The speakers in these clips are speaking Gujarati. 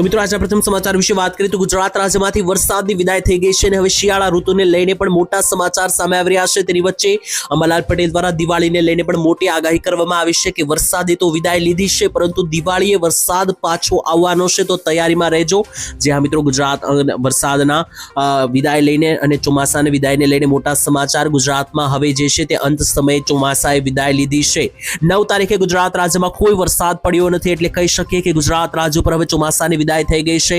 તો મિત્રો આજના પ્રથમ સમાચાર વિશે વાત કરીએ તો ગુજરાત રાજ્યમાંથી વરસાદની વિદાય થઈ ગઈ છે અને હવે શિયાળા ઋતુને લઈને પણ મોટા સમાચાર સામે આવી રહ્યા છે. તેની વચ્ચે અંબાલાલ પટેલ દ્વારા દિવાળીને લઈને પણ મોટી આગાહી કરવામાં આવી છે કે વરસાદે તો વિદાય લીધી છે, પરંતુ દિવાળીએ વરસાદ પાછો આવવાનો છે. તો તૈયારીમાં રહેજો. જે હા મિત્રો, ગુજરાત વરસાદના વિદાય લઈને અને ચોમાસાને વિદાયને લઈને મોટા સમાચાર ગુજરાતમાં હવે જે છે તે અંત સમયે ચોમાસાએ વિદાય લીધી છે. નવ તારીખે ગુજરાત રાજ્યમાં કોઈ વરસાદ પડ્યો નથી, એટલે કહી શકીએ કે ગુજરાત રાજ્ય ઉપર હવે ચોમાસાની વિદાય થઈ ગઈ છે.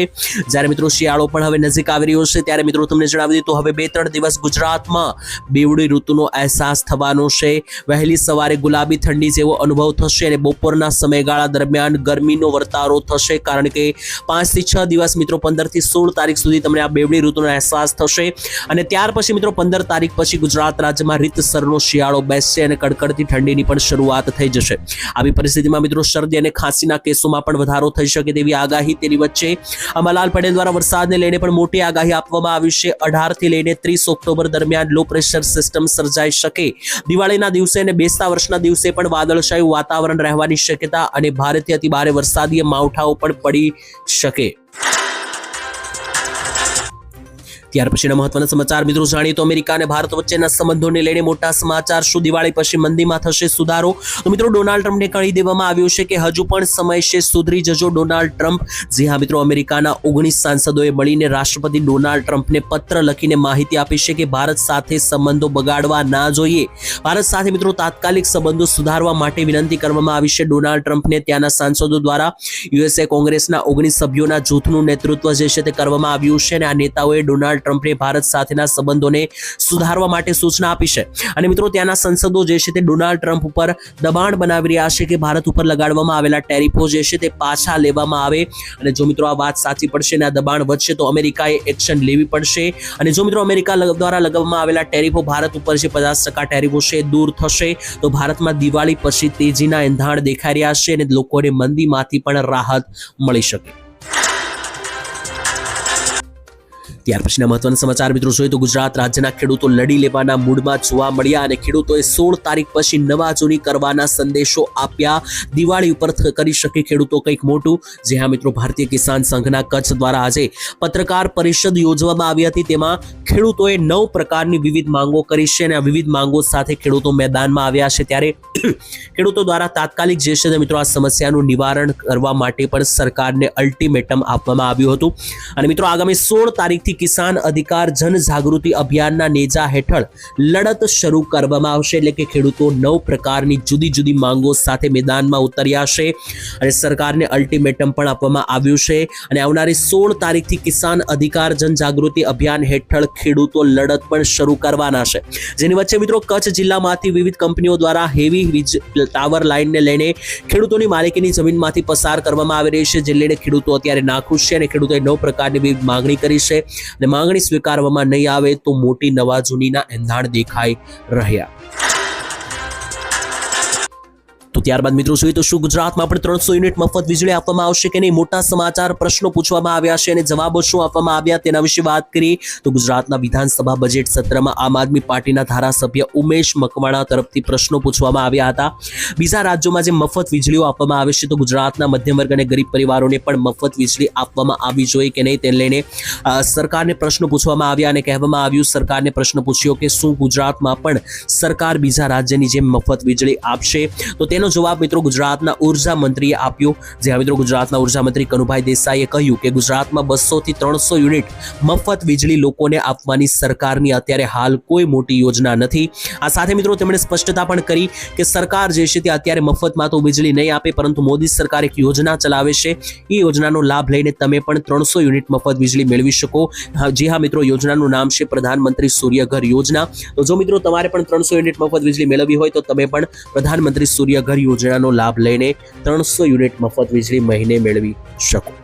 જ્યારે મિત્રો શિયાળો પણ હવે નજીક આવી રહ્યો છે, ત્યારે મિત્રો તમને જણાવી દીધું હવે બે ત્રણ દિવસ ગુજરાતમાં બેવડી ઋતુનો અહેસાસ થવાનો છે. વહેલી સવારે ગુલાબી ઠંડી જેવો અનુભવ થશે અને બપોરના સમયગાળા દરમિયાન ગરમીનો વર્તારો થશે, કારણ કે પાંચથી છ દિવસ મિત્રો પંદરથી સોળ તારીખ સુધી તમને આ બેવડી ઋતુનો અહેસાસ થશે. અને ત્યાર પછી મિત્રો પંદર તારીખ પછી ગુજરાત રાજ્યમાં રીતસરનો શિયાળો બેસશે અને કડકડતી ઠંડીની પણ શરૂઆત થઈ જશે. આવી પરિસ્થિતિમાં મિત્રો શરદી અને ખાંસીના કેસોમાં પણ વધારો થઈ શકે તેવી આગાહી તેની વચ્ચે. અંબાલાલ પટેલ દ્વારા વરસાદને લઈને પણ મોટી આગાહી આપવામાં આવી છે. અઢારથી લઈને ત્રીસ ઓક્ટોબર દરમિયાન લો પ્રેશર સિસ્ટમ સર્જાઈ શકે. દિવાળીના દિવસે અને બેસતા વર્ષના દિવસે પણ વાદળછાયું વાતાવરણ રહેવાની શક્યતા અને ભારેથી અતિ ભારે વરસાદીય માવઠાઓ પણ પડી શકે. ત્યાર પછીના મહત્વના સમાચાર મિત્રો જાણીએ તો અમેરિકા અને ભારત વચ્ચેના સંબંધોને લઈને મોટા સમાચાર. શું દિવાળી પછી મંદીમાં થશે સુધારો? તો મિત્રો ડોનાલ્ડ ટ્રમ્પને કહી દેવામાં આવ્યું છે કે હજુ પણ સમય છે, સુધરી જજો ડોનાલ્ડ ટ્રમ્પ. જી હા મિત્રો, અમેરિકાના ઓગણીસ સાંસદોએ મળીને રાષ્ટ્રપતિ ડોનાલ્ડ ટ્રમ્પને પત્ર લખીને માહિતી આપી છે કે ભારત સાથે સંબંધો બગાડવા ના જોઈએ. ભારત સાથે મિત્રો તાત્કાલિક સંબંધો સુધારવા માટે વિનંતી કરવામાં આવી છે ડોનાલ્ડ ટ્રમ્પને. ત્યાંના સાંસદો દ્વારા યુએસએ કોંગ્રેસના ઓગણીસ સભ્યોના જૂથનું નેતૃત્વ જે છે તે કરવામાં આવ્યું છે અને આ નેતાઓએ ડોનાલ્ડ ટ્રમ્પે ભારત સાથેના સંબંધોને સુધારવા માટે સૂચના આપી છે. અને મિત્રો, ત્યાંના સંસદો જે છે તે ડોનાલ્ડ ટ્રમ્પ ઉપર દબાણ બનાવી રહ્યા છે કે ભારત ઉપર લગાડવામાં આવેલા ટેરિફો જે છે તે પાછા લેવામાં આવે. અને જો મિત્રો, આ વાત સાચી પડશે અને આ દબાણ વધશે, તો અમેરિકાએ એક્શન લેવી પડશે. અને જો મિત્રો, અમેરિકા દ્વારા લગાવવામાં આવેલા ટેરિફો ભારત ઉપર જે પચાસ ટકા ટેરિફો છે, દૂર થશે, તો ભારતમાં દિવાળી પછી તેજીના એંધાણ દેખાઈ રહ્યા છે અને લોકોને મંદીમાંથી પણ રાહત મળી શકે. ત્યાર પછીના મહત્વના સમાચાર મિત્રો જોઈએ તો ગુજરાત રાજ્યના ખેડૂતો લડી લેવાના મૂડમાં જોવા મળ્યા અને ખેડૂતોએ સોળ તારીખ પછી નવા જૂની કરવાના સંદેશો આપ્યા. દિવાળી ઉપર કરી શકે ખેડૂતો કંઈક મોટું? જે હા મિત્રો, ભારતીય કિસાન સંઘના કચ્છ દ્વારા આજે પત્રકાર પરિષદ યોજવામાં આવી હતી. તેમાં ખેડૂતોએ નવ પ્રકારની વિવિધ માંગો કરી છે અને આ વિવિધ માંગો સાથે ખેડૂતો મેદાનમાં આવ્યા છે. ત્યારે ખેડૂતો દ્વારા તાત્કાલિક જે છે મિત્રો આ સમસ્યાનું નિવારણ કરવા માટે પણ સરકારને અલ્ટિમેટમ આપવામાં આવ્યું હતું. અને મિત્રો આગામી સોળ તારીખથી કિસાન અધિકાર જનજાગૃતિ અભિયાનના નેજા હેઠળ લડત શરૂ કરવામાં આવશે. એટલે કે ખેડૂતો નવ પ્રકારની જુદી જુદી માંગો સાથે મેદાનમાં ઉતર્યા છે અને સરકારને અલ્ટિમેટમ પણ આપવામાં આવ્યું છે. અને આવનારી સોળ તારીખથી કિસાન અધિકાર જનજાગૃતિ અભિયાન હેઠળ ખેડૂતો લડત પણ શરૂ કરવાના છે. જેની વચ્ચે મિત્રો કચ્છ જિલ્લામાંથી વિવિધ કંપનીઓ દ્વારા હેવી વીજ ટાવર લાઇનને લઈને ખેડૂતોની માલિકીની જમીનમાંથી પસાર કરવામાં આવી રહી છે. જે લઈને ખેડૂતો અત્યારે નાખુશ છે અને ખેડૂતોએ નવ પ્રકારની વિવિધ માંગણી કરી છે. અને માંગણી સ્વીકારવામાં નહીં આવે તો મોટી નવાજૂનીના એંધાણ દેખાઈ રહ્યા. તો ત્યારબાદ મિત્રો જોઈએ તો શું ગુજરાતમાં પણ ત્રણસો યુનિટ મફત વીજળી આપવામાં આવશે કે નહીં? મોટા સમાચાર પ્રશ્નો પૂછવામાં આવ્યા છે અને જવાબો શું આપવામાં આવ્યા તેના વિશે વાત કરી તો ગુજરાતના વિધાનસભા બજેટ સત્રમાં આમ આદમી પાર્ટીના ધારાસભ્ય ઉમેશ મકવાણા તરફથી પ્રશ્નો પૂછવામાં આવ્યા હતા. બીજા રાજ્યોમાં જે મફત વીજળીઓ આપવામાં આવે છે તો ગુજરાતના મધ્યમ વર્ગ અને ગરીબ પરિવારોને પણ મફત વીજળી આપવામાં આવી જોઈએ કે નહીં તેને લઈને સરકારને પ્રશ્નો પૂછવામાં આવ્યા અને કહેવામાં આવ્યું, સરકારને પ્રશ્ન પૂછ્યો કે શું ગુજરાતમાં પણ સરકાર બીજા રાજ્યની જેમ મફત વીજળી આપશે? તો તેનો જવાબ મિત્રો ગુજરાતના ઊર્જા મંત્રીએ આપ્યો. જે મિત્રો ગુજરાતના ઊર્જા મંત્રી કનુભાઈ દેસાઈએ કહ્યું કે ગુજરાતમાં બસો થી ત્રણસો યુનિટ મફત વીજળી લોકોને આપવાની સરકારની અત્યારે હાલ કોઈ મોટી યોજના નથી. આ સાથે મિત્રો તેમણે સ્પષ્ટતા પણ કરી કે સરકાર જે છે તે અત્યારે મફતમાં તો વીજળી નહીં આપે, પરંતુ મોદી સરકાર એક યોજના ચલાવે છે. એ યોજનાનો લાભ લઈને તમે પણ ત્રણસો યુનિટ મફત વીજળી મેળવી શકો. જી હા મિત્રો, યોજનાનું નામ છે પ્રધાનમંત્રી સૂર્યઘર યોજના. તો જો મિત્રો તમારે પણ ત્રણસો યુનિટ મફત વીજળી મેળવવી હોય તો તમે પણ પ્રધાનમંત્રી સૂર્યઘર યોજનાનો લાભ લઈને ત્રણસો યુનિટ મફત વીજળી મહિને મેળવી શકો.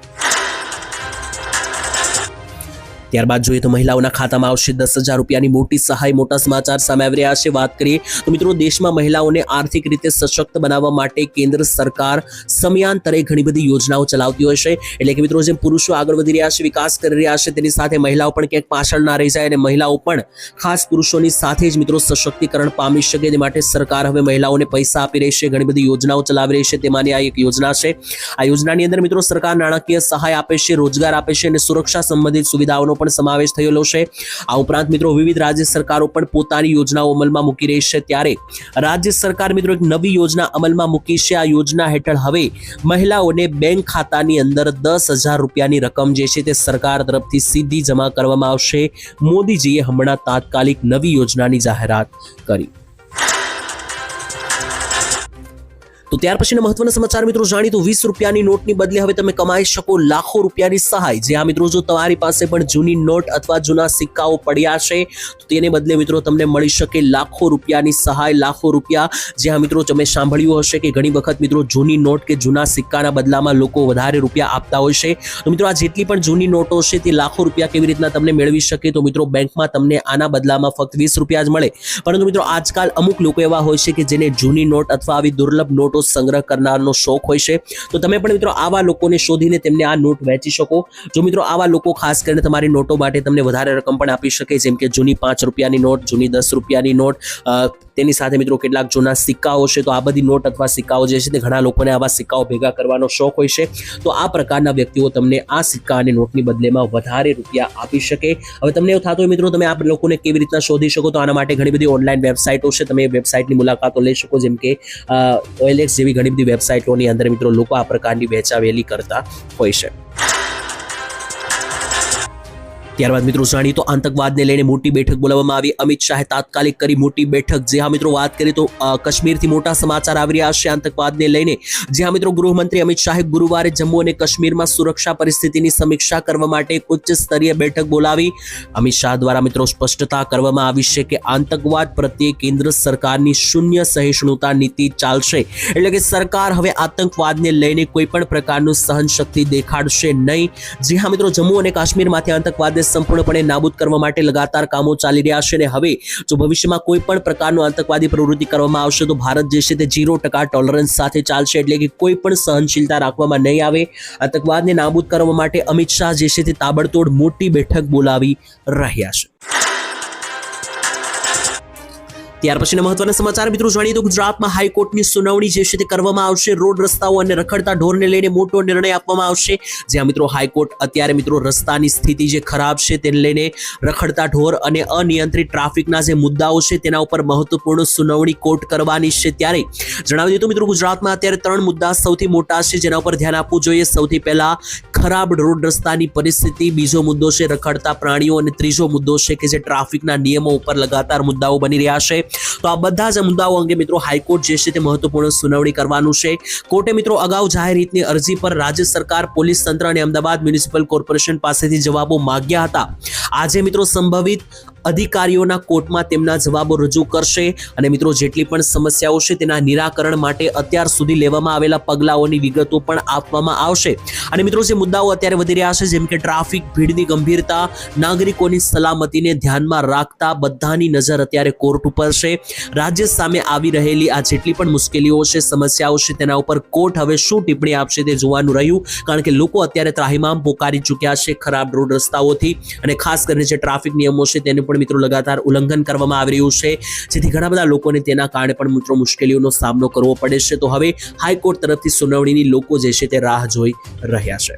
ત્યારબાદ જોઈએ તો મહિલાઓના ખાતામાં આવશે દસ હજાર રૂપિયાની મોટી સહાય. મોટા સમાચાર સામે આવી રહ્યા છે. વાત કરીએ તો મિત્રો, દેશમાં મહિલાઓને આર્થિક રીતે સશક્ત બનાવવા માટે કેન્દ્ર સરકાર સમયાંતરે ઘણી બધી યોજનાઓ ચલાવતી હોય છે. એટલે કે મિત્રો, જેમ પુરુષો આગળ વધી રહ્યા છે, વિકાસ કરી રહ્યા છે, તેની સાથે મહિલાઓ પણ ક્યાંક પાછળ ના રહી જાય અને મહિલાઓ પણ ખાસ પુરુષોની સાથે જ મિત્રો સશક્તિકરણ પામી શકે. તે માટે સરકાર હવે મહિલાઓને પૈસા આપી રહી છે. ઘણી બધી યોજનાઓ ચલાવી રહી છે. તેમાંની આ એક યોજના છે. આ યોજનાની અંદર મિત્રો, સરકાર નાણાકીય સહાય આપે છે, રોજગાર આપે છે અને સુરક્ષા સંબંધિત સુવિધાઓનો પણ સમાવેશ થયેલો છે. આ ઉપરાંત મિત્રો વિવિધ રાજ્ય સરકારો પણ પોતાની યોજનાઓ અમલમાં મૂકી રહી છે. ત્યારે રાજ્ય સરકાર મિત્રો એક નવી યોજના અમલમાં મૂકી છે. આ યોજના હેઠળ હવે મહિલાઓને બેંક ખાતાની અંદર દસ હજાર રૂપિયાની રકમ જે છે તે સરકાર તરફથી સીધી જમા કરવામાં આવશે. મોદીજીએ હમણાં તાત્કાલિક નવી યોજનાની જાહેરાત કરી. તો ત્યાર પછીના મહત્વના સમાચાર મિત્રો જાણી તો વીસ રૂપિયાની નોટની બદલે હવે તમે કમાઈ શકો લાખો રૂપિયાની સહાય. જે આ મિત્રો, જો તમારી પાસે પણ જૂની નોટ અથવા જૂના સિક્કાઓ પડ્યા છે, તો તેને બદલે મિત્રો તમને મળી શકે લાખો રૂપિયાની સહાય, લાખો રૂપિયા. જે આ મિત્રો, તમે સાંભળ્યું હશે કે ઘણી વખત મિત્રો જૂની નોટ કે જૂના સિક્કાના બદલામાં લોકો વધારે રૂપિયા આપતા હોય છે. તો મિત્રો, આ જેટલી પણ જૂની નોટો છે, તે લાખો રૂપિયા કેવી રીતના તમને મેળવી શકે તો મિત્રો, બેંકમાં તમને આના બદલામાં ફક્ત વીસ રૂપિયા જ મળે. પરંતુ મિત્રો, આજકાલ અમુક લોકો એવા હોય છે કે જેને જૂની નોટ અથવા આવી દુર્લભ નોટો સંગ્રહ કરનારનો શોખ હોય છે. તો તમે પણ મિત્રો આવા લોકોને શોધીને તેમને આ નોટ વહેંચી શકો. જો મિત્રો આવા લોકો ખાસ કરીને તમારી નોટો માટે તમને વધારે રકમ પણ આપી શકે, જેમ કે જૂની પાંચ રૂપિયાની નોટ, જૂની દસ રૂપિયાની નોટ તેની સાથે મિત્રો કેટલાક જૂના સિક્કાઓ છે, તો આ બધી નોટ અથવા સિક્કાઓ જે છે તે ઘણા લોકોને આવા સિક્કાઓ ભેગા કરવાનો શોખ હોય છે. તો આ પ્રકારના વ્યક્તિઓ તમને આ સિક્કા અને નોટની બદલેમાં વધારે રૂપિયા આપી શકે. હવે તમને એવું થતું હોય મિત્રો, તમે આ લોકોને કેવી રીતના શોધી શકો? તો આના માટે ઘણી બધી ઓનલાઈન વેબસાઇટો છે, તમે વેબસાઇટની મુલાકાતો લઈ શકો, જેમ કે ઓએલએક્સ જેવી ઘણી બધી વેબસાઇટોની અંદર મિત્રો લોકો આ પ્રકારની વેચાવેલી કરતા હોય છે. ત્યારબાદ મિત્રો જાણીએ તો આતંકવાદને લઈને મોટી બેઠક બોલાવવામાં આવી. અમિત શાહે તાત્કાલિક કરી મોટી બેઠક. જે હા મિત્રો, વાત કરીએ તો કાશ્મીરથી મોટા સમાચાર આવી રહ્યા છે આતંકવાદને લઈને. જે હા મિત્રો, ગૃહમંત્રી અમિત શાહે ગુરુવારે જમ્મુ અને કાશ્મીરમાં સુરક્ષા પરિસ્થિતિની સમીક્ષા કરવા માટે ઉચ્ચ સ્તરીય બેઠક બોલાવી. અમિત શાહ દ્વારા મિત્રો સ્પષ્ટતા કરવામાં આવી છે કે આતંકવાદ પ્રત્યે કેન્દ્ર સરકારની શૂન્ય સહિષ્ણુતા નીતિ ચાલશે. એટલે કે સરકાર હવે આતંકવાદને લઈને કોઈ પણ પ્રકારનું સહનશક્તિ દેખાડશે નહીં. જી હા મિત્રો, જમ્મુ અને કાશ્મીરમાંથી આતંકવાદને સંપૂર્ણપણે નાબૂદ કરવા માટે લગાતાર કામો ચાલી રહ્યા છે અને હવે જો ભવિષ્યમાં કોઈ પણ પ્રકારનું આતંકવાદી પ્રવૃત્તિ કરવામાં આવશે તો ભારત જે છે તે ઝીરો ટકા ટોલરન્સ સાથે ચાલશે એટલે કે કોઈ પણ સહનશીલતા રાખવામાં નહીં આવે. આતંકવાદને નાબૂદ કરવા માટે અમિત શાહ જે છે તે તાબડતોડ મોટી બેઠક બોલાવી રહ્યા છે. ત્યાર પછીના મહત્વના સમાચાર, મિત્રો જાણીએ તો ગુજરાતમાં હાઈકોર્ટની સુનાવણી જે છે તે કરવામાં આવશે. રોડ રસ્તાઓ અને રખડતા ઢોરને લઈને મોટો નિર્ણય આપવામાં આવશે. જ્યાં મિત્રો હાઈકોર્ટ અત્યારે મિત્રો રસ્તાની સ્થિતિ જે ખરાબ છે તેને લઈને રખડતા ઢોર અને અનિયંત્રિત ટ્રાફિકના જે મુદ્દાઓ છે તેના ઉપર મહત્વપૂર્ણ સુનાવણી કોર્ટ કરવાની છે ત્યારે. જણાવી દીધું મિત્રો ગુજરાતમાં અત્યારે ત્રણ મુદ્દા સૌથી મોટા છે જેના ઉપર ધ્યાન આપવું જોઈએ. સૌથી પહેલા ખરાબ રોડ રસ્તાની પરિસ્થિતિ, બીજો મુદ્દો છે રખડતા પ્રાણીઓ અને ત્રીજો મુદ્દો છે કે જે ટ્રાફિકના નિયમો ઉપર લગાતાર મુદ્દાઓ બની રહ્યા છે. તો આ બધા જ મુદ્દાઓ અંગે મિત્રો હાઈકોર્ટ જે છે તે મહત્વપૂર્ણ સુનાવણી કરવાનું છે. કોર્ટે મિત્રો અગાઉ જાહેર હિતની અરજી પર રાજ્ય સરકાર, પોલીસ તંત્ર અને અમદાવાદ મ્યુનિસિપલ કોર્પોરેશન પાસેથી જવાબો માગ્યા હતા. આજે મિત્રો સંભવિત અધિકારીઓના કોર્ટમાં તેમના જવાબો રજૂ કરશે. અને મિત્રો, જેટલી પણ સમસ્યાઓ છે, તેના નિરાકરણ માટે અત્યાર સુધી લેવામાં આવેલા પગલાઓની વિગતો પણ આપવામાં આવશે. અને મિત્રો, જે મુદ્દાઓ અત્યારે વધી રહ્યા છે, જેમ કે ટ્રાફિક, ભીડની ગંભીરતા, નાગરિકોની સલામતીને ધ્યાનમાં રાખતા બધાની નજર અત્યારે કોર્ટ ઉપર છે. રાજ્ય સામે આવી રહેલી આ જેટલી પણ મુશ્કેલીઓ છે, સમસ્યાઓ છે, તેના ઉપર કોર્ટ હવે શું ટિપ્પણી આપશે તે જોવાનું રહ્યું. કારણ કે લોકો અત્યારે ત્રાહિમામ પોકારી ચૂક્યા છે ખરાબ રોડ રસ્તાઓથી. અને ખાસ કરીને જે ટ્રાફિક નિયમો છે, તેને પણ મિત્રો લગાતાર ઉલ્લંઘન કરવામાં આવી રહ્યું છે. જેથી ઘણા બધા લોકોને તેના કારણે પણ મિત્રો મુશ્કેલીઓનો સામનો કરવો પડે છે. તો હવે હાઈકોર્ટ તરફથી સુનાવણીની લોકો જે છે તે રાહ જોઈ રહ્યા છે.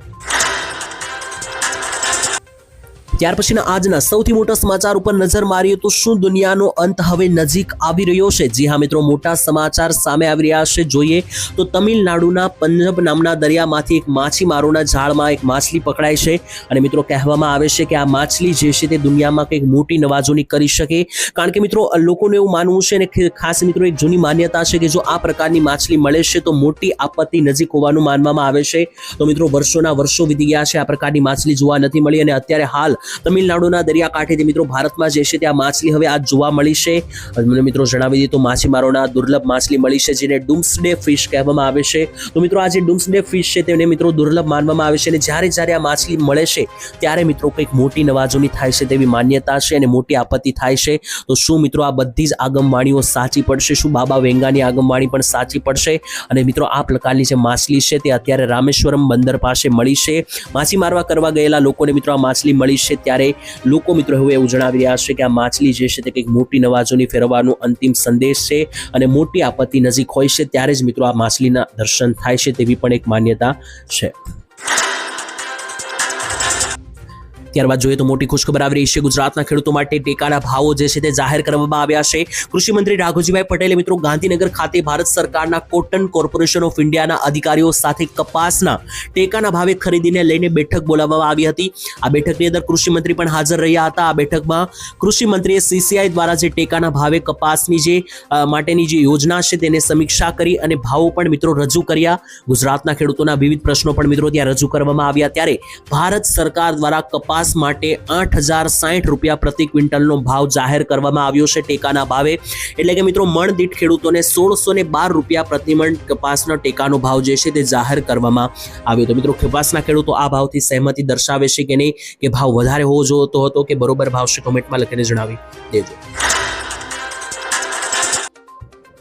ત્યાર પછીના આજના સૌથી મોટા સમાચાર ઉપર નજર મારીએ તો શું દુનિયાનો અંત હવે નજીક આવી રહ્યો છે? જી હા મિત્રો, મોટા સમાચાર સામે આવી રહ્યા છે. જોઈએ તો તમિલનાડુના પંજાબ નામના દરિયામાંથી એક માછીમારોના ઝાડમાં એક માછલી પકડાય છે અને મિત્રો કહેવામાં આવે છે કે આ માછલી જે છે તે દુનિયામાં કંઈક મોટી નવાજોની કરી શકે. કારણ કે મિત્રો, લોકોને એવું માનવું છે અને ખાસ મિત્રો એક જૂની માન્યતા છે કે જો આ પ્રકારની માછલી મળે છે તો મોટી આપત્તિ નજીક હોવાનું માનવામાં આવે છે. તો મિત્રો, વર્ષોના વર્ષો વીતી ગયા છે, આ પ્રકારની માછલી જોવા નથી મળી અને અત્યારે હાલ તમિલનાડુના દરિયાકાંઠેથી મિત્રો ભારતમાં જે છે ત્યાં માછલી હવે આજ જોવા મળી છે. મને મિત્રો જણાવી દીધું, માછીમારોના દુર્લભ માછલી મળી છે, જેને ડુમ્સડે ફિશ કહેવામાં આવે છે. તો મિત્રો આ જે ડુમ્સડે ફિશ છે તેને મિત્રો દુર્લભ માનવામાં આવે છે અને જ્યારે જ્યારે આ માછલી મળે છે, ત્યારે મિત્રો કંઈક મોટી નવાજોની થાય છે તેવી માન્યતા છે અને મોટી આપત્તિ થાય છે. તો શું મિત્રો આ બધી જ આગમવાણીઓ સાચી પડશે? શું બાબા વેંગાની આગમવાણી પણ સાચી પડશે? અને મિત્રો આ પ્રકારની જે માછલી છે તે અત્યારે રામેશ્વરમ બંદર પાસે મળી છે. માછી મારવા કરવા ગયેલા લોકોને મિત્રો આ માછલી મળી છે ત્યારે લોકો મિત્રો હવે એવું જણાવી રહ્યા છે કે આ માછલી જે છે તે કંઈક મોટી નવાજોની ફેરવવાનો અંતિમ સંદેશ છે અને મોટી આપત્તિ નજીક હોય છે ત્યારે જ મિત્રો આ માછલીના દર્શન થાય છે તેવી પણ એક માન્યતા છે. ત્યારબાદ જોઈએ તો મોટી ખુશખબર આવી રહી છે. ગુજરાતના ખેડૂતો માટે ટેકાના ભાવો જે છે તે જાહેર કરવામાં આવ્યા છે. કૃષિમંત્રી રાઘુજીભાઈ પટેલે મિત્રો ગાંધીનગર ખાતે ભારત સરકારના કોટન કોર્પોરેશન ઓફ ઇન્ડિયાના અધિકારીઓ સાથે કપાસના ટેકાના ભાવે ખરીદીને લઈને બેઠક બોલાવવામાં આવી હતી. આ બેઠકની અંદર કૃષિમંત્રી પણ હાજર રહ્યા હતા. આ બેઠકમાં કૃષિમંત્રીએ સીસીઆઈ દ્વારા જે ટેકાના ભાવે કપાસની જે માટેની જે યોજના છે તેને સમીક્ષા કરી અને ભાવો પણ મિત્રો રજૂ કર્યા. ગુજરાતના ખેડૂતોના વિવિધ પ્રશ્નો પણ મિત્રો ત્યાં રજૂ કરવામાં આવ્યા. ત્યારે ભારત સરકાર દ્વારા કપાસ માટે આઠ હજાર સાઠ રૂપિયા પ્રતિ ક્વિન્ટલનો ભાવ જાહેર કરવામાં આવ્યો છે ટેકાના ભાવે. એટલે કે મિત્રો મણ દીઠ ખેડૂતોને સોળસો ને બાર રૂપિયા પ્રતિ મણ કપાસનો ટેકાનો ભાવ જે છે તે જાહેર કરવામાં આવ્યો. તો મિત્રો, કપાસના ખેડૂતો આ ભાવથી સહેમતી દર્શાવે છે કે નહીં? કે ભાવ વધારે હોવો જોતો હતો કે બરોબર? ભાવ છે કોમેન્ટમાં લખીને જણાવી દેજો.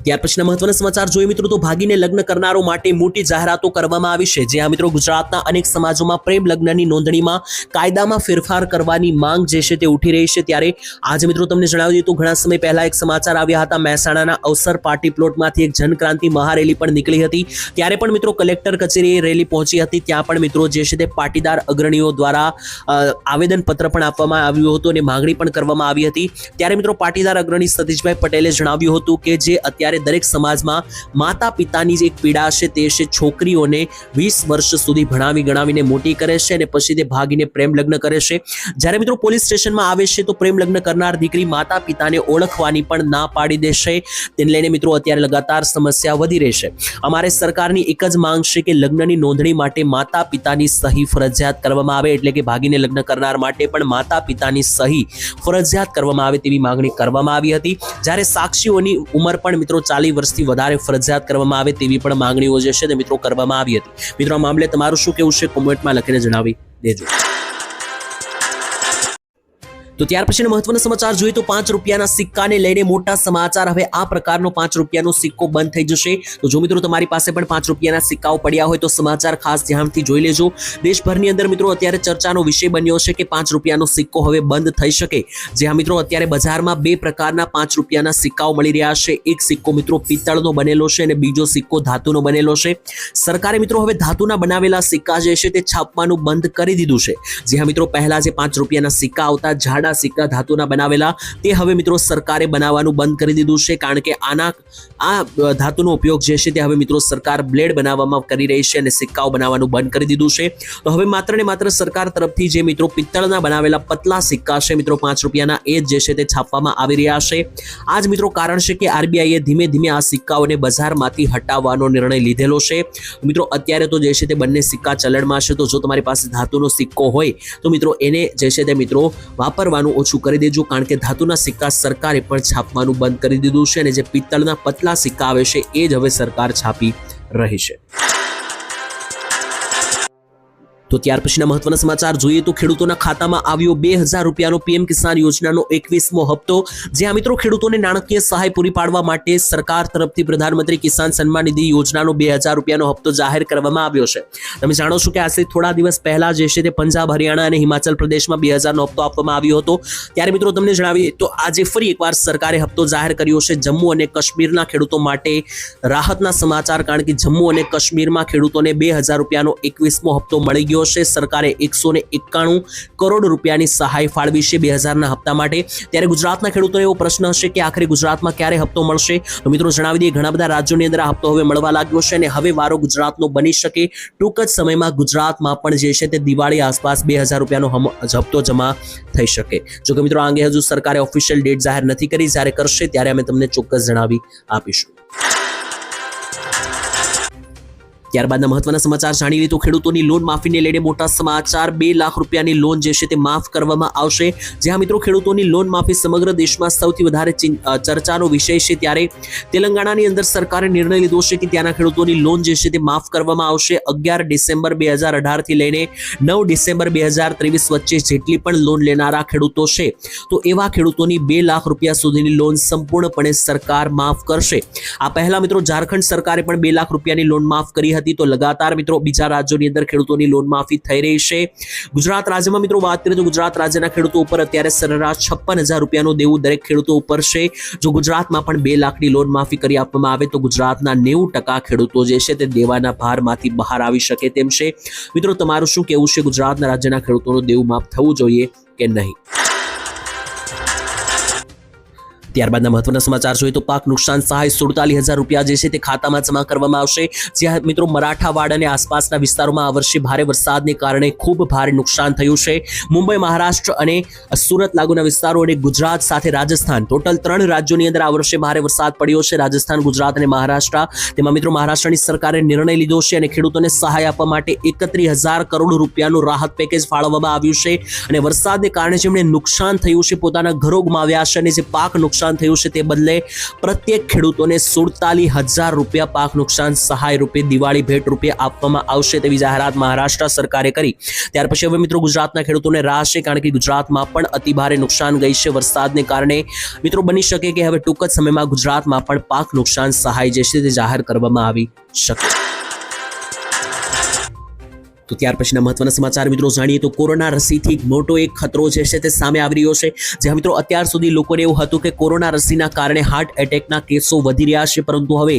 ત્યાર પછીના મહત્વના સમાચાર જોઈએ મિત્રો, તો ભાગીને લગ્ન કરનારો માટે મોટી જાહેરાતો કરવામાં આવી છે. જ્યાં મિત્રો ગુજરાતના અનેક સમાજોમાં પ્રેમ લગ્નની નોંધણીમાં કાયદામાં ફેરફાર કરવાની માંગ જે છે તે ઉઠી રહી છે. ત્યારે આજે મિત્રો તમને જણાવી દીધું ઘણા સમય પહેલા એક સમાચાર આવ્યા હતા. મહેસાણાના અવસર પાર્ટી પ્લોટમાંથી એક જનક્રાંતિ મહારેલી પણ નીકળી હતી. ત્યારે પણ મિત્રો કલેક્ટર કચેરીએ રેલી પહોંચી હતી. ત્યાં પણ મિત્રો જે છે તે પાટીદાર અગ્રણીઓ દ્વારા આવેદનપત્ર પણ આપવામાં આવ્યું હતું અને માંગણી પણ કરવામાં આવી હતી. ત્યારે મિત્રો પાટીદાર અગ્રણી સતીશભાઈ પટેલે જણાવ્યું હતું કે જે અત્યારે દરેક સમાજમાં માતા પિતાની જે એક પીડા છે તે છે છોકરીઓને વીસ વર્ષ સુધી ભણાવી ગણાવીને મોટી કરે છે અને પછી તે ભાગીને પ્રેમ લગ્ન કરે છે. જ્યારે મિત્રો પોલીસ સ્ટેશનમાં આવે છે તો પ્રેમ લગ્ન કરનાર દીકરી માતા પિતાને ઓળખવાની પણ ના પાડી દેશે તેને લઈને મિત્રો અત્યારે લગાતાર સમસ્યા વધી રહેશે અમારે સરકારની એક જ માંગ છે કે લગ્નની નોંધણી માટે માતા પિતાની સહી ફરજિયાત કરવામાં આવે એટલે કે ભાગીને લગ્ન કરનાર માટે પણ માતા પિતાની સહી ફરજિયાત કરવામાં આવે તેવી માંગણી કરવામાં આવી હતી. જ્યારે સાક્ષીઓની ઉંમર પણ મિત્રો ચાલીસ વર્ષથી વધારે ફરજિયાત કરવામાં આવે તેવી પણ માંગણીઓ જે છે તે મિત્રો કરવામાં આવી હતી. મિત્રો, આ મામલે તમારું શું કેવું છે? કોમેન્ટમાં લખીને જણાવી દેજો. તો ત્યાર પછીનો મહત્વનો સમાચાર જોઈએ તો પાંચ રૂપિયાના સિક્કાને લઈને મોટા સમાચાર. હવે આ પ્રકારનો પાંચ રૂપિયાનો સિક્કો બંધ થઈ જશે. તો જો મિત્રો તમારી પાસે પણ પાંચ રૂપિયાના સિક્કાઓ પડ્યા હોય તો સમાચાર ખાસ ધ્યાનથી જોઈ લેજો. દેશભરની અંદર મિત્રો અત્યારે ચર્ચાનો વિષય બન્યો છે કે પાંચ રૂપિયાનો સિક્કો હવે બંધ થઈ શકે. જ્યાં મિત્રો અત્યારે બજારમાં બે પ્રકારના પાંચ રૂપિયાના સિક્કાઓ મળી રહ્યા છે. એક સિક્કો મિત્રો પિત્તળનો બનેલો છે અને બીજો સિક્કો ધાતુનો બનેલો છે. સરકારે મિત્રો હવે ધાતુના બનાવેલા સિક્કા જે છે તે છાપવાનું બંધ કરી દીધું છે. જ્યાં મિત્રો પહેલા જે પાંચ રૂપિયાના સિક્કા આવતા જાડા સિક્કા ધાતુના બનાવેલા. તે હવે મિત્રો સરકારે બનાવવાનું બંધ કરી દીધું છે, કારણ કે આના, આ ધાતુનો ઉપયોગ જે છે તે હવે મિત્રો સરકાર બ્લેડ બનાવવામાં કરી રહી છે અને સિક્કાઓ બનાવવાનું બંધ કરી દીધું છે. તો હવે માત્ર ને માત્ર સરકાર તરફથી જે મિત્રો પિત્તળના બનાવેલા પતલા સિક્કા છે મિત્રો પાંચ રૂપિયાના, એ જ છે તે છાપવામાં આવી રહ્યા છે. આ જ મિત્રો કારણ છે કે આરબીઆઈએ ધીમે ધીમે આ સિક્કાઓને બજારમાંથી હટાવવાનો નિર્ણય લીધેલો છે. મિત્રો અત્યારે તો જે છે તે બંને સિક્કા ચલણમાં છે, તો જો તમારી પાસે ધાતુનો સિક્કો હોય, તો મિત્રો એને જે છે તે મિત્રો વાપરવાનું ઓછું કરી દેજો, કારણ કે ધાતુના સિક્કા સરકારે પણ છાપવાનું બંધ કરી દીધું છે અને જે પિત્તળના પતલા સિક્કા આવે છે, એ જ હવે સરકાર છાપી રહી છે. તો ત્યાર પછીના મહત્વના સમાચાર જોઈએ તો ખેડૂતોના ખાતામાં આવ્યો બે હજાર રૂપિયાનો પીએમ કિસાન યોજનાનો એકવીસમો હપ્તો, જ્યાં મિત્રો ખેડૂતોને નાણાકીય સહાય પૂરી પાડવા માટે સરકાર તરફથી પ્રધાનમંત્રી કિસાન સન્માન નિધિ યોજનાનો બે હજાર રૂપિયાનો હપ્તો જાહેર કરવામાં આવ્યો છે. તમે જાણો છો કે આજે થોડા દિવસ પહેલા જે છે તે પંજાબ, હરિયાણા અને હિમાચલ પ્રદેશમાં બે હજારનો હપ્તો આપવામાં આવ્યો હતો. ત્યારે મિત્રો તમને જણાવીએ તો આજે ફરી એકવાર સરકારે હપ્તો જાહેર કર્યો છે જમ્મુ અને કાશ્મીરના ખેડૂતો માટે રાહતના સમાચાર, કારણ કે જમ્મુ અને કાશ્મીરમાં ખેડૂતોને બે હજાર રૂપિયાનો એકવીસમો હપ્તો મળી ગયો છે. સરકારે એકસો એકાણું કરોડ રૂપિયાની સહાય ફાળવી છે બે હજારના હપ્તા માટે. ત્યારે ગુજરાતના ખેડૂતોને એવો પ્રશ્ન હશે કે આખરે ગુજરાતમાં ક્યારે હપ્તો મળશે? તો મિત્રો જણાવી દઈએ, ઘણા બધા રાજ્યોની અંદર આ હપ્તો હવે મળવા લાગ્યો છે અને હવે વારો ગુજરાતનો બની શકે ટૂંક જ સમયમાં ગુજરાતમાં પણ જે છે તે દિવાળી આસપાસ બે હજાર રૂપિયાનો હપ્તો જમા થઈ શકે. જો કે મિત્રો આ અંગે હજુ સરકારે ઓફિશિયલ ડેટ જાહેર નથી કરી. જ્યારે કરશે ત્યારે અમે તમને ચોક્કસ જણાવી આપીશું. ત્યારબાદના મહત્વના સમાચાર જાણી તો ખેડૂતોની લોન માફીને લઈને મોટા સમાચાર. બે લાખ રૂપિયાની લોન જે છે તે માફ કરવામાં આવશે. જ્યાં મિત્રો ખેડૂતોની લોન માફી સમગ્ર દેશમાં સૌથી વધારે ચર્ચાનો વિષય છે ત્યારે તેલંગાણાની અંદર સરકારે નિર્ણય લીધો છે કે ત્યાંના ખેડૂતોની લોન જે છે તે માફ કરવામાં આવશે. અગિયાર ડિસેમ્બર બે હજાર અઢારથી લઈને નવ ડિસેમ્બર બે હજાર ત્રેવીસ વચ્ચે જેટલી પણ લોન લેનારા ખેડૂતો છે, તો એવા ખેડૂતોની બે લાખ રૂપિયા સુધીની લોન સંપૂર્ણપણે સરકાર માફ કરશે. આ પહેલા મિત્રો ઝારખંડ સરકારે પણ બે લાખ રૂપિયાની લોન માફ કરી હતી તો લગાતાર મિત્રો બીજા રાજ્યોની અંદર ખેડૂતોની લોન માફી થઈ રહી છે. ગુજરાત રાજ્યમાં મિત્રો વાત કરીએ તો ગુજરાત રાજ્યના ખેડૂતો ઉપર અત્યારે સરેરાશ છપ્પન હજાર રૂપિયાનું દેવું દરેક ખેડૂતો ઉપર છે. જો ગુજરાતમાં પણ બે લાખની લોન માફી કરી આપવામાં આવે તો ગુજરાતના નેવું ટકા ખેડૂતો જે છે તે દેવાના ભારમાંથી બહાર આવી શકે તેમ છે. મિત્રો, તમારું શું કહેવું છે? ગુજરાતના રાજ્યના ખેડૂતોનું દેવું માફ થવું જોઈએ કે નહીં? ત્યારબાદના મહત્વના સમાચાર જોઈએ તો પાક નુકસાન સહાય સુડતાલીસ હજાર રૂપિયા જે છે તે ખાતામાં જમા કરવામાં આવશે. જ્યાં મિત્રો મરાઠાવાડ અને આસપાસના વિસ્તારોમાં આ વર્ષે ભારે વરસાદને કારણે ખૂબ ભારે નુકસાન થયું છે. મુંબઈ, મહારાષ્ટ્ર અને સુરત લાગુના વિસ્તારો અને ગુજરાત સાથે રાજસ્થાન. ટોટલ ત્રણ રાજ્યોની અંદર આ વર્ષે ભારે વરસાદ પડ્યો છે. રાજસ્થાન, ગુજરાત અને મહારાષ્ટ્ર. તેમાં મિત્રો મહારાષ્ટ્રની સરકારે નિર્ણય લીધો છે અને ખેડૂતોને સહાય આપવા માટે એકત્રીસ હજાર કરોડ રૂપિયાનું રાહત પેકેજ ફાળવવામાં આવ્યું છે. અને વરસાદને કારણે જેમણે નુકસાન થયું છે, પોતાના ઘરો ગુમાવ્યા છે અને જે પાક નુકસાન થયું છે તે બદલે પ્રત્યેક ખેડૂતોને સુડતાલીસ હજાર રૂપિયા પાક નુકસાન સહાય રૂપે દિવાળી ભેટ રૂપે આપવામાં આવશે તેવી જાહેરાત મહારાષ્ટ્ર સરકારે કરી. ત્યાર પછી હવે મિત્રો ગુજરાતના ખેડૂતોને રાહ છે કારણ કે ગુજરાતમાં પણ અતિભારે નુકસાન ગઈ છે વરસાદને કારણે. મિત્રો બની શકે કે હવે ટૂંક જ સમયમાં ગુજરાતમાં પણ પાક નુકસાન સહાય જે છે તે જાહેર કરવામાં આવી શકે તો ત્યાર પછીના મહત્વના સમાચાર મિત્રો જાણીએ તો કોરોના રસીથી મોટો એક ખતરો જે છે તે સામે આવી રહ્યો છે. જ્યાં મિત્રો અત્યાર સુધી લોકોને એવું હતું કે કોરોના રસીના કારણે હાર્ટ એટેકના કેસો વધી રહ્યા છે, પરંતુ હવે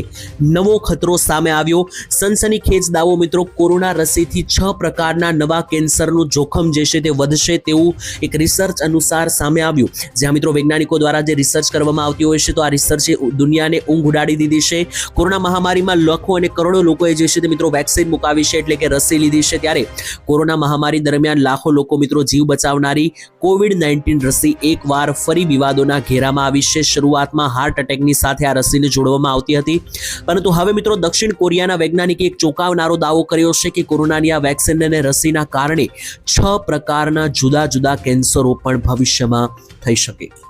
નવો ખતરો સામે આવ્યો. સનસનીખેજ દાવો મિત્રો કોરોના રસીથી છ પ્રકારના નવા કેન્સરનું જોખમ જે છે તે વધશે તેવું એક રિસર્ચ અનુસાર સામે આવ્યું. જ્યાં મિત્રો વૈજ્ઞાનિકો દ્વારા જે રિસર્ચ કરવામાં આવતી હોય છે, તો આ રિસર્ચે દુનિયાને ઊંઘ ઉડાડી દીધી છે. કોરોના મહામારીમાં લાખો અને કરોડો લોકોએ જે છે તે મિત્રો વેક્સિન મુકાવી છે, એટલે કે રસી લીધી છે. ત્યારે કોરોના મહામારી દરમિયાન લાખો લોકો મિત્રો જીવ બચાવનારી કોવિડ નાઇન્ટીન રસી એકવાર ફરી વિવાદોના ઘેરામાં આવી છે. શરૂઆતમાં હાર્ટ એટેકની સાથે આ રસીને જોડવામાં આવતી હતી. પરંતુ હવે મિત્રો દક્ષિણ કોરિયાના વૈજ્ઞાનિકે એક ચોંકાવનારો દાવો કર્યો છે કે કોરોનાની આ વેક્સિન અને રસીના કારણે છ પ્રકારના જુદા જુદા કેન્સરો પણ ભવિષ્યમાં થઈ શકે.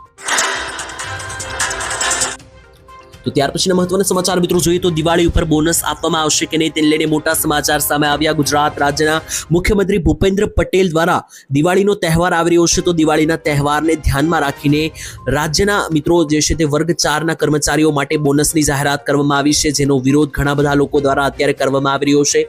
તો ત્યાર પછીના મહત્વના સમાચાર મિત્રો જોઈએ તો દિવાળી ઉપર બોનસ આપવામાં આવશે કે નહીં તેને લઈને મોટા સમાચાર સામે આવ્યા. ગુજરાત રાજ્યના મુખ્યમંત્રી ભૂપેન્દ્ર પટેલ દ્વારા દિવાળીનો તહેવાર આવી રહ્યો છે તો દિવાળીના તહેવારને ધ્યાનમાં રાખીને રાજ્યના મિત્રો જે છે તે વર્ગ ચારના કર્મચારીઓ માટે બોનસની જાહેરાત કરવામાં આવી છે, જેનો વિરોધ ઘણા બધા લોકો દ્વારા અત્યારે કરવામાં આવી રહ્યો છે.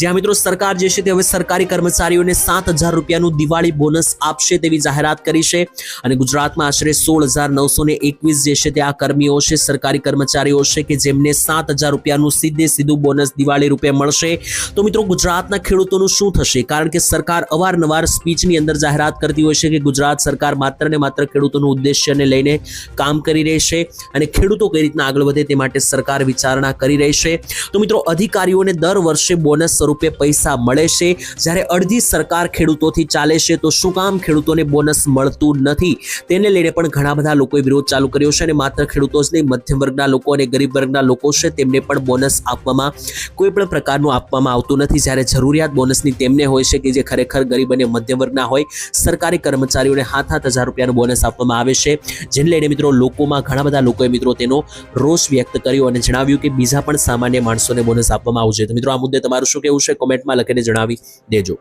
જ્યાં મિત્રો સરકાર જે છે તે હવે સરકારી કર્મચારીઓને સાત હજાર રૂપિયાનું દિવાળી બોનસ આપશે તેવી જાહેરાત કરી છે અને ગુજરાતમાં આશરે સોળ હજાર નવસો ને એકવીસ જે છે તે આ કર્મીઓ છે, સરકારી કર્મચારીઓ છે કે જેમને સાત હજાર રૂપિયાનું સીધે સીધું બોનસ દિવાળી રૂપે મળશે. તો મિત્રો ગુજરાતના ખેડૂતોનું શું થશે? કારણ કે સરકાર અવારનવાર સ્પીચની અંદર જાહેરાત કરતી હોય છે કે ગુજરાત સરકાર માત્ર ને માત્ર ખેડૂતોનું ઉદ્દેશ્યને લઈને કામ કરી રહી છે અને ખેડૂતો કઈ રીતના આગળ વધે તે માટે સરકાર વિચારણા કરી રહી છે. તો મિત્રો અધિકારીઓને દર વર્ષે બોનસ સ્વરૂપે પૈસા મળે છે. જ્યારે અડધી સરકાર ખેડૂતોથી ચાલે છે તો શું કામ ખેડૂતોને બોનસ મળતું નથી? તેને લઈને પણ ઘણા બધા લોકોએ વિરોધ ચાલુ કર્યો છે અને માત્ર ખેડૂતો જ નહીં, મધ્યમ વર્ગના લોકો અને ગરીબ વર્ગના લોકો છે, તેમને પણ બોનસ આપવામાં કોઈ પણ પ્રકારનું આપવામાં આવતું નથી. જ્યારે જરૂરિયાત બોનસની તેમને હોય છે કે જે ખરેખર ગરીબ અને મધ્યમ વર્ગના હોય, સરકારી કર્મચારીઓને હાથ હાથ હજાર રૂપિયાનું બોનસ આપવામાં આવે છે. જેને લઈને મિત્રો, લોકોમાં ઘણા બધા લોકોએ મિત્રો તેનો રોષ વ્યક્ત કર્યો અને જણાવ્યું કે બીજા પણ સામાન્ય માણસોને બોનસ આપવામાં આવશે તો મિત્રો, આ મુદ્દે તમારું શું કહેવું છે? કોમેન્ટમાં લખીને જણાવી દેજો.